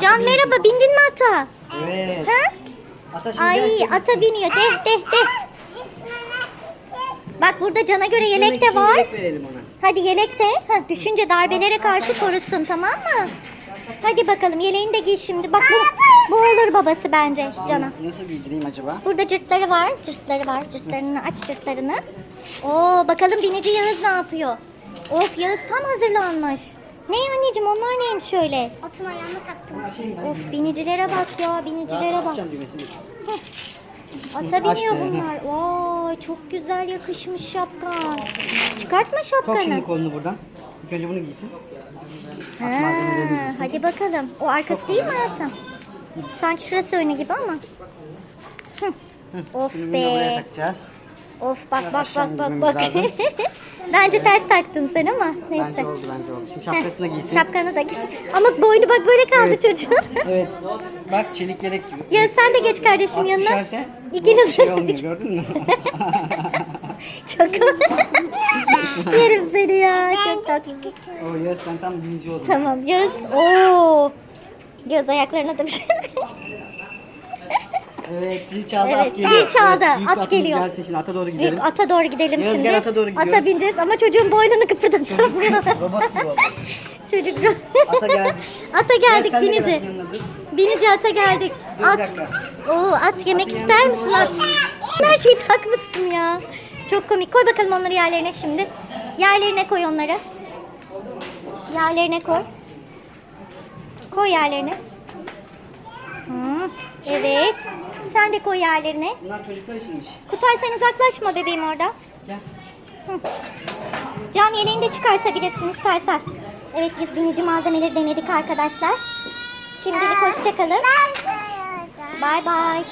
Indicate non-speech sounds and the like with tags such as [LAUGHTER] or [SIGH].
Can merhaba bindin mi ata? Evet. Ha? Ata şimdi Ay ata biniyor. Deh deh deh. Bak burada cana göre yelek de var. Yelek. Hadi yelek de heh, düşünce darbelere karşı korusun tamam mı? Hadi bakalım yeleğini de giy şimdi. Bak bu, bu olur babası bence cana. Nasıl giydireyim acaba? Burada cırtları var. Cırtları var. Cırtlarını aç cırtlarını. Oo bakalım binici Yağız ne yapıyor? Of Yağız tam hazırlanmış. Ne anneciğim onlar neymiş şöyle? Atın ayağına taktım. Of binicilere bak ya binicilere bak. Ata biniyor bunlar. Vay çok güzel yakışmış şapkan. Çıkartma Sok şimdi şapkanı. kolunu buradan. İlk önce bunu giysin. Ha, hadi bakalım. O arkası değil mi hayatım? Sanki şurası önü gibi ama. Hı. Of Şimdi bunu da buraya be. takacağız. Of bak Biraz bak aşağı bak bak indirmemiz bak. lazım. [LAUGHS] bence ters taktın sen ama neyse. Bence oldu bence oldu. Şimdi şapkasını da giysin. Şapkanı da giy. Ama boynu bak böyle kaldı Evet. çocuğun. [LAUGHS] Evet. Bak çelik yelek gibi. ya sen de geç kardeşin At yanına. düşerse İkiniz bu şey olmuyor gördün mü? [LAUGHS] Çok Yerim seni ya. Çok tatlısın. oh yes sen tam birinci oldun. Tamam Yağız. Oo. Yağız ayaklarına da bir şey. Evet zil çaldı Evet, at geliyor. zil çaldı, Evet, büyük at atımız geliyor. Gelsin şimdi ata doğru gidelim. Büyük ata doğru gidelim Yağız şimdi. ata doğru gidiyoruz. Ata bineceğiz ama çocuğun boynunu kıpırdatamıyor. Robot gibi oldu. [LAUGHS] Çocuk Ata geldik. [LAUGHS] Ata Gel geldik sen de gel binici. atın yanına, dur. Binici ata geldik. Dur bir At. dakika. Oo at yemek Atın ister misin at? Her şeyi takmışsın ya. Çok komik. Koy bakalım onları yerlerine şimdi. Yerlerine koy onları. Yerlerine koy. Koy yerlerine. Hı, evet. Sen de koy yerlerine. Bunlar çocuklar içinmiş. Kutay sen uzaklaşma bebeğim orada. Gel. Cam yeleğini de çıkartabilirsin istersen. Evet biz binici malzemeleri denedik arkadaşlar. Şimdilik hoşçakalın. Bay bay.